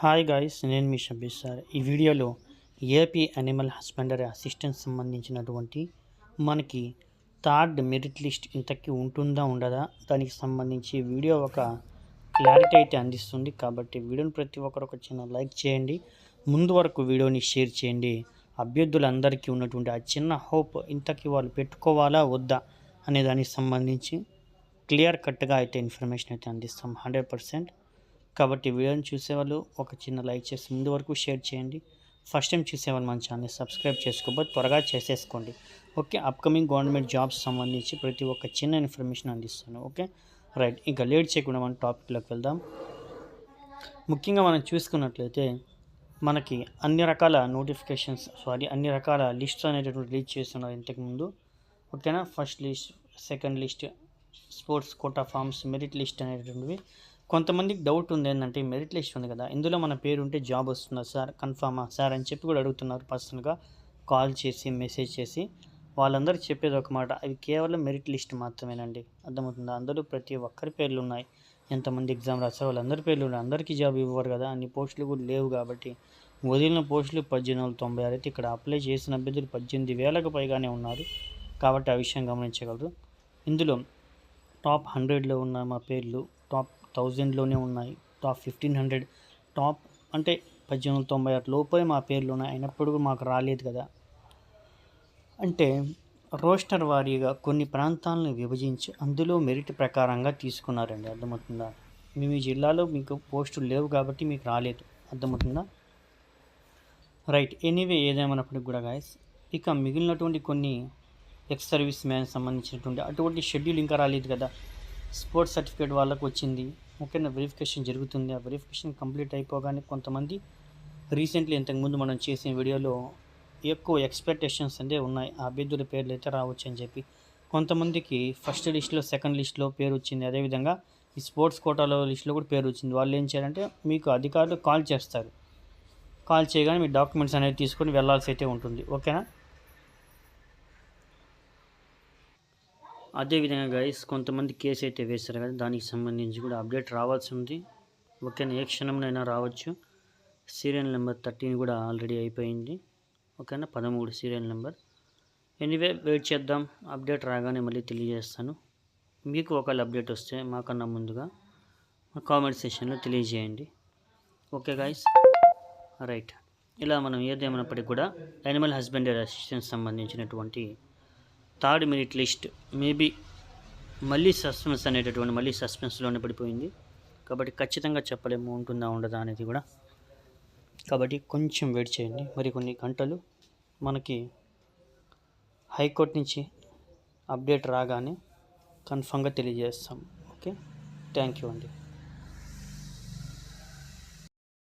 Hi guys నేను మీ Shabbir sir. ఈ వీడియోలో ఏపీ అనిమల్ హస్బెండరీ అసిస్టెంట్ సంబంధించినటువంటి మనకి థర్డ్ మెరిట్ లిస్ట్ ఇంతకీ ఉంటుందా ఉండదా? దానికి సంబంధించి వీడియో ఒక క్లారిటీ అయితే అందిస్తుంది. కాబట్టి వీడియోని ప్రతి ఒక్కరు ఒక చిన్న లైక్ చేయండి. ముందు వరకు వీడియోని షేర్ చేయండి. అభ్యర్థులందరికీ ఉన్నటువంటి ఆ చిన్న హోప్ ఇంతకీ వాళ్ళు పెట్టుకోవాలా వద్దా అనే దానికి సంబంధించి క్లియర్ కట్గా అయితే ఇన్ఫర్మేషన్ అయితే అందిస్తాం. హండ్రెడ్ పర్సెంట్ కాబట్టి వీడియోని చూసేవాళ్ళు ఒక చిన్న లైక్ చేసి ముందు వరకు షేర్ చేయండి. ఫస్ట్ టైం చూసేవాళ్ళు మన ఛానల్ సబ్స్క్రైబ్ చేసుకోబోతే త్వరగా చేసేసుకోండి. ఓకే అప్కమింగ్ గవర్నమెంట్ జాబ్స్ సంబంధించి ప్రతి ఒక్క చిన్న ఇన్ఫర్మేషన్ అందిస్తాను. ఓకే రైట్ ఇంకా లేట్ చేయకుండా మన టాపిక్లోకి వెళ్దాం. ముఖ్యంగా మనం చూసుకున్నట్లయితే మనకి అన్ని రకాల నోటిఫికేషన్స్ సారీ అన్ని రకాల లిస్ట్స్ అనేటటువంటి రిలీజ్ చేస్తున్నారు ఇంతకుముందు ఓకేనా first list second list sports quota forms merit list అనేటటువంటివి. కొంతమందికి డౌట్ ఉంది ఏంటంటే మెరిట్ లిస్ట్ ఉంది కదా ఇందులో మన పేరు ఉంటే జాబ్ వస్తుందా? సార్ కన్ఫామా సార్ అని చెప్పి కూడా అడుగుతున్నారు పర్సనల్గా కాల్ చేసి మెసేజ్ చేసి వాళ్ళందరూ చెప్పేది ఒక మాట అవి కేవలం మెరిట్ లిస్ట్ మాత్రమేనండి. అర్థమవుతుందా? అందరూ ప్రతి ఒక్కరి పేర్లు ఉన్నాయి. ఎంతమంది ఎగ్జామ్ రాస్తారు వాళ్ళందరి పేర్లు ఉన్నాయి. అందరికీ జాబ్ ఇవ్వరు కదా అన్ని పోస్టులు కూడా లేవు కాబట్టి. వదిలిన పోస్టులు పద్దెనిమిది వందల తొంభై ఆరు అయితే ఇక్కడ అప్లై చేసిన అభ్యర్థులు పద్దెనిమిది వేలకు పైగానే ఉన్నారు. కాబట్టి ఆ విషయం గమనించగలరు. ఇందులో టాప్ హండ్రెడ్లో ఉన్న మా పేర్లు టాప్ థౌజండ్లోనే ఉన్నాయి. టాప్ ఫిఫ్టీన్ హండ్రెడ్ టాప్ అంటే పద్దెనిమిది వందల తొంభై ఆరు లోపే మా పేర్లు ఉన్నాయి. అయినప్పుడు మాకు రాలేదు కదా. అంటే రోస్టర్ వారీగా కొన్ని ప్రాంతాలను విభజించి అందులో మెరిట్ ప్రకారంగా తీసుకున్నారండి. అర్థమవుతుందా? మీ మీ జిల్లాలో మీకు పోస్టులు లేవు కాబట్టి మీకు రాలేదు. అర్థమవుతుందా? రైట్. ఎనీవే ఏదేమైనప్పటికి కూడా గాయస్ ఇక మిగిలినటువంటి కొన్ని ఎక్స్ సర్వీస్ మ్యాన్ సంబంధించినటువంటి అటువంటి షెడ్యూల్ ఇంకా రాలేదు కదా. స్పోర్ట్స్ సర్టిఫికేట్ వాళ్ళకు వచ్చింది. ముఖ్యంగా వెరిఫికేషన్ జరుగుతుంది. ఆ వెరిఫికేషన్ కంప్లీట్ అయిపోగానే కొంతమంది రీసెంట్లీ ఇంతకుముందు మనం చేసిన వీడియోలో ఎక్కువ ఎక్స్పెక్టేషన్స్ అంటే ఉన్నాయి. ఆ అభ్యర్థుల పేర్లు అయితే రావచ్చు అని చెప్పి. కొంతమందికి ఫస్ట్ లిస్ట్లో సెకండ్ లిస్ట్లో పేరు వచ్చింది. అదేవిధంగా ఈ స్పోర్ట్స్ కోటాలో లిస్ట్లో కూడా పేరు వచ్చింది. వాళ్ళు ఏం చేయాలంటే మీకు అధికారులు కాల్ చేస్తారు. కాల్ చేయగానే మీ డాక్యుమెంట్స్ అనేవి తీసుకొని వెళ్ళాల్సి అయితే ఉంటుంది. ఓకేనా? అదేవిధంగా గైస్ కొంతమంది కేసు అయితే వేశారు కదా దానికి సంబంధించి కూడా అప్డేట్ రావాల్సి ఉంది. ఓకేనా ఏ క్షణంలోనైనా రావచ్చు. సీరియల్ నెంబర్ థర్టీన్ కూడా ఆల్రెడీ అయిపోయింది. ఓకేనా పదమూడు సీరియల్ నెంబర్ ఎనీవే వెయిట్ చేద్దాం. అప్డేట్ రాగానే మళ్ళీ తెలియజేస్తాను. మీకు ఒకవేళ అప్డేట్ వస్తే మాకన్నా ముందుగా మా కామెంట్ సెషన్లో తెలియజేయండి. ఓకే గాయస్ రైట్ ఇలా మనం ఏదేమైనప్పటికీ కూడా యానిమల్ హస్బెండరీ అసిస్టెంట్ సంబంధించినటువంటి థర్డ్ మినిట్ లిస్ట్. మేబీ మళ్ళీ సస్పెన్స్ అనేటటువంటి మళ్ళీ సస్పెన్స్లోనే పడిపోయింది. కాబట్టి ఖచ్చితంగా చెప్పలేము ఉంటుందా ఉండదా అనేది కూడా. కాబట్టి కొంచెం వెయిట్ చేయండి. మరి కొన్ని గంటలు మనకి హైకోర్టు నుంచి అప్డేట్ రాగానే కన్ఫామ్గా తెలియజేస్తాం. ఓకే? థ్యాంక్ యూ అండి.